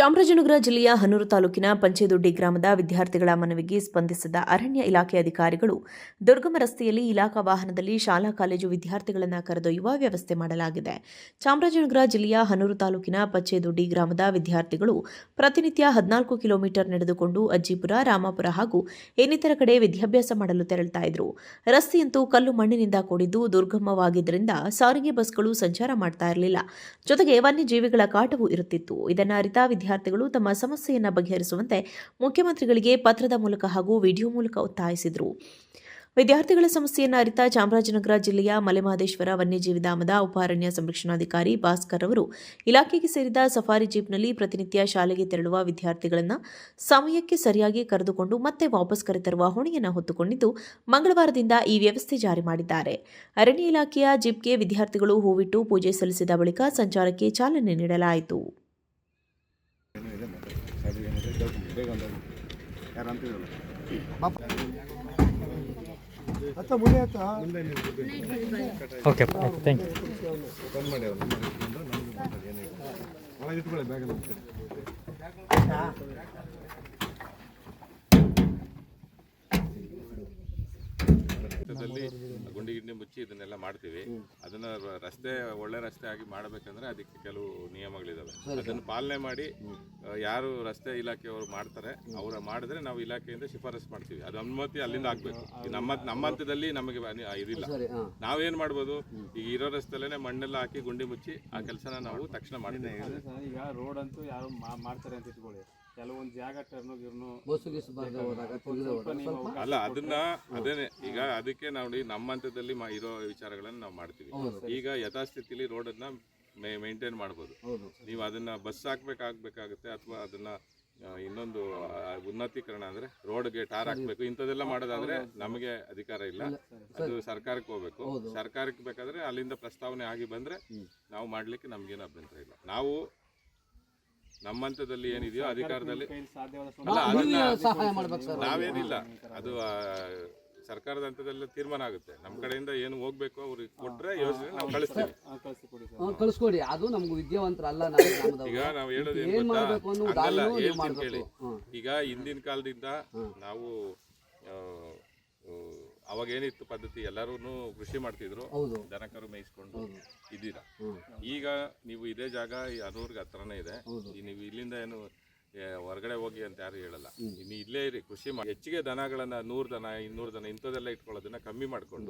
ಚಾಮರಾಜನಗರ ಜಿಲ್ಲೆಯ ಹನೂರು ತಾಲೂಕಿನ ಪಂಚೇದೊಡ್ಡಿ ಗ್ರಾಮದ ವಿದ್ಯಾರ್ಥಿಗಳ ಮನವಿಗೆ ಸ್ಪಂದಿಸಿದ ಅರಣ್ಯ ಇಲಾಖೆ ಅಧಿಕಾರಿಗಳು, ದುರ್ಗಮ ರಸ್ತೆಯಲ್ಲಿ ಇಲಾಖಾ ವಾಹನದಲ್ಲಿ ಶಾಲಾ ಕಾಲೇಜು ವಿದ್ಯಾರ್ಥಿಗಳನ್ನು ಕರೆದೊಯ್ಯುವ ವ್ಯವಸ್ಥೆ ಮಾಡಲಾಗಿದೆ. ಚಾಮರಾಜನಗರ ಜಿಲ್ಲೆಯ ಹನೂರು ತಾಲೂಕಿನ ಪಚ್ಚೇದೊಡ್ಡಿ ಗ್ರಾಮದ ವಿದ್ಯಾರ್ಥಿಗಳು ಪ್ರತಿನಿತ್ಯ ಹದಿನಾಲ್ಕು ಕಿಲೋಮೀಟರ್ ನಡೆದುಕೊಂಡು ಅಜ್ಜಿಪುರ, ರಾಮಾಪುರ ಹಾಗೂ ಇನ್ನಿತರ ಕಡೆ ವಿದ್ಯಾಭ್ಯಾಸ ಮಾಡಲು ತೆರಳುತ್ತಾ ಇದ್ರು. ರಸ್ತೆಯಂತೂ ಕಲ್ಲು ಮಣ್ಣಿನಿಂದ ಕೂಡಿದ್ದು ದುರ್ಗಮವಾಗಿದ್ದರಿಂದ ಸಾರಿಗೆ ಬಸ್ಗಳು ಸಂಚಾರ ಮಾಡ್ತಾ ಇರಲಿಲ್ಲ. ಜೊತೆಗೆ ವನ್ಯಜೀವಿಗಳ ಕಾಟವೂ ಇರುತ್ತಿತ್ತು. ಇದನ್ನು ಅರಿತ ವಿದ್ಯಾರ್ಥಿಗಳು ತಮ್ಮ ಸಮಸ್ಯೆಯನ್ನು ಬಗೆಹರಿಸುವಂತೆ ಮುಖ್ಯಮಂತ್ರಿಗಳಿಗೆ ಪತ್ರದ ಮೂಲಕ ಹಾಗೂ ವಿಡಿಯೋ ಮೂಲಕ ಒತ್ತಾಯಿಸಿದರು. ವಿದ್ಯಾರ್ಥಿಗಳ ಸಮಸ್ಯೆಯನ್ನು ಅರಿತ ಚಾಮರಾಜನಗರ ಜಿಲ್ಲೆಯ ಮಲೆಮಹದೇಶ್ವರ ವನ್ಯಜೀವಿ ಧಾಮದ ಉಪಾರಣ್ಯ ಸಂರಕ್ಷಣಾಧಿಕಾರಿ ಭಾಸ್ಕರ್ ಅವರು ಇಲಾಖೆಗೆ ಸೇರಿದ ಸಫಾರಿ ಜೀಪ್ನಲ್ಲಿ ಪ್ರತಿನಿತ್ಯ ಶಾಲೆಗೆ ತೆರಳುವ ವಿದ್ಯಾರ್ಥಿಗಳನ್ನು ಸಮಯಕ್ಕೆ ಸರಿಯಾಗಿ ಕರೆದುಕೊಂಡು ಮತ್ತೆ ವಾಪಸ್ ಕರೆತರುವ ಹೊಣೆಯನ್ನು ಹೊತ್ತುಕೊಂಡಿದ್ದು ಮಂಗಳವಾರದಿಂದ ಈ ವ್ಯವಸ್ಥೆ ಜಾರಿ ಮಾಡಿದ್ದಾರೆ. ಅರಣ್ಯ ಇಲಾಖೆಯ ಜೀಪ್ಗೆ ವಿದ್ಯಾರ್ಥಿಗಳು ಹೂವಿಟ್ಟು ಪೂಜೆ ಸಲ್ಲಿಸಿದ ಬಳಿಕ ಸಂಚಾರಕ್ಕೆ ಚಾಲನೆ ನೀಡಲಾಯಿತು. ಓಕೆ ಥ್ಯಾಂಕ್ ಯು ಮಾಡಿ ಅವ್ರು ನಮ್ಮ ಇಟ್ಕೊಂಡು ನಮ್ಗೆ ಮಾತಾಡಿ ಏನಿಲ್ಲ ಒಳಗೆ ಇಟ್ಕೊಳ್ಳಿ ಬ್ಯಾಗಲ್ಲಿ ಹೋಗ್ತೀರಿ ದಲ್ಲಿ ಗುಂಡಿ ಗಿಂಡಿ ಮುಚ್ಚಿ ಇದನ್ನೆಲ್ಲ ಮಾಡ್ತೀವಿ. ಅದನ್ನ ರಸ್ತೆ ಒಳ್ಳೆ ರಸ್ತೆ ಆಗಿ ಮಾಡಬೇಕಂದ್ರೆ ಅದಕ್ಕೆ ಕೆಲವು ನಿಯಮಗಳಿದಾವೆ. ಅದನ್ನು ಪಾಲನೆ ಮಾಡಿ ಯಾರು ರಸ್ತೆ ಇಲಾಖೆಯವರು ಮಾಡ್ತಾರೆ ಅವರ ಮಾಡಿದ್ರೆ ನಾವು ಇಲಾಖೆಯಿಂದ ಶಿಫಾರಸ್ ಮಾಡ್ತೀವಿ. ಅದು ಅನುಮತಿ ಅಲ್ಲಿಂದ ಆಗ್ಬೇಕು. ನಮ್ಮ ನಮ್ಮ ಹಂತದಲ್ಲಿ ನಮಗೆ ಇದಿಲ್ಲ. ನಾವೇನ್ ಮಾಡ್ಬೋದು? ಈಗ ಇರೋ ರಸ್ತೆಲ್ಲೇ ಮಣ್ಣೆಲ್ಲ ಹಾಕಿ ಗುಂಡಿ ಮುಚ್ಚಿ ಆ ಕೆಲಸನ ನಾವು ತಕ್ಷಣ ಮಾಡ್ತೀವಿ. ಈಗ ರೋಡ್ ಅಂತೂ ಯಾರು ಮಾಡ್ತಾರೆ ಅಂತ ಇಟ್ಕೊಳ್ಳಿ. ಕೆಲವೊಂದು ಜಾಗ ಟರ್ನು ಗಿರ್ನು ಅಲ್ಲ ಅದನ್ನ ಅದೇನೆ ಈಗ ಅದಕ್ಕೆ ನಾವು ನಮ್ಮ ಹಂತದಲ್ಲಿ ಮಾ- ಇರೋ ವಿಚಾರಗಳನ್ನ ನಾವು ಮಾಡ್ತೀವಿ. ಈಗ ಯಥಾಸ್ಥಿತಿಲಿ ರೋಡನ್ನ ಮೇಂಟೈನ್ ಮಾಡ್ಬೋದು. ನೀವು ಅದನ್ನ ಬಸ್ ಹಾಕ್ಬೇಕಾಗ್ಬೇಕಾಗುತ್ತೆ ಅಥವಾ ಅದನ್ನ ಆ, ಇನ್ನೊಂದು ಆ, ಉನ್ನತೀಕರಣ ಅಂದ್ರೆ ರೋಡ್ಗೆ ಟಾರ್ ಹಾಕ್ಬೇಕು. ಇಂಥದೆಲ್ಲ ಮಾಡೋದಾದ್ರೆ ನಮಗೆ ಅಧಿಕಾರ ಇಲ್ಲ. ಅದು ಸರ್ಕಾರಕ್ಕೆ ಹೋಗ್ಬೇಕು. ಸರ್ಕಾರಕ್ಕೆ ಬೇಕಾದ್ರೆ ಅಲ್ಲಿಂದ ಪ್ರಸ್ತಾವನೆ ಆಗಿ ಬಂದ್ರೆ ನಾವು ಮಾಡ್ಲಿಕ್ಕೆ ನಮ್ಗೇನು ಅಭ್ಯಂತರ ಇಲ್ಲ. ನಾವು ನಮ್ಮ ಹಂತದಲ್ಲಿ ಏನಿದೆಯೋ ಅಧಿಕಾರದಲ್ಲಿ ಅಲ್ಲ ಅದನ್ನ ನಾವೇನಿಲ್ಲ. ಅದು ಆ, ಸರ್ಕಾರದ ಹಂತದಲ್ಲಿ ತೀರ್ಮಾನ ಆಗುತ್ತೆ. ನಮ್ಮ ಕಡೆಯಿಂದ ಏನು ಹೋಗ್ಬೇಕು ಅವ್ರಿಗೆ ಕೊಟ್ರೆ ಯೋಜನೆ ನಾವು ಕಳಿಸ್ತೀವಿ. ಹ್ಮ್, ಕಳಿಸ್ಕೊಡಿ ಅದು ನಮ್ಗೆ ವಿದ್ಯಾವಂತರಲ್ಲ ನಾವು ಗ್ರಾಮದವ್ರು. ಈಗ ನಾವು ಹೇಳೋದು ಏನ್ ಏನು ಹೇಳಿ ಮಾಡ್ಬೇಕು ಅನ್ನೋ ಹಂಗಲ್ಲ ದಾರಿನೂ ನೀವು ಹೇಳ್ತೀನಿ ಮಾಡ್ಬೇಕು. ಕೇಳಿ. ಹ್ಮ್. ಈಗ ಹಿಂದಿನ ಕಾಲದಿಂದ ನಾವು ಆ, ಆ, ಅವಾಗ ಏನಿತ್ತು ಪದ್ಧತಿ ಎಲ್ಲರೂ ಕೃಷಿ ಮಾಡ್ತಿದ್ರು. ದನಕರು ಮೇಯಿಸ್ಕೊಂಡು ಇದ್ದೀರಾ. ಈಗ ನೀವು ಇದೇ ಜಾಗ ಈ ಅನೂರ್ಗೆ ಹತ್ರನೇ ಇದೆ. ಈ ನೀವು ಇಲ್ಲಿಂದ ಏನು ಏ, ಹೊರಗಡೆ ಹೋಗಿ ಅಂತ ಯಾರು ಹೇಳಲ್ಲ. ಇನ್ನು ಇಲ್ಲೇ ಇರಿ ಕೃಷಿ ಮಾಡಿ ಹೆಚ್ಚಿಗೆ ದನಗಳನ್ನ ನೂರು ದನ ಇನ್ನೂರು ದನ ಇಂಥದೆಲ್ಲ ಇಟ್ಕೊಳ್ಳೋದನ್ನ ಕಮ್ಮಿ ಮಾಡಿಕೊಂಡು.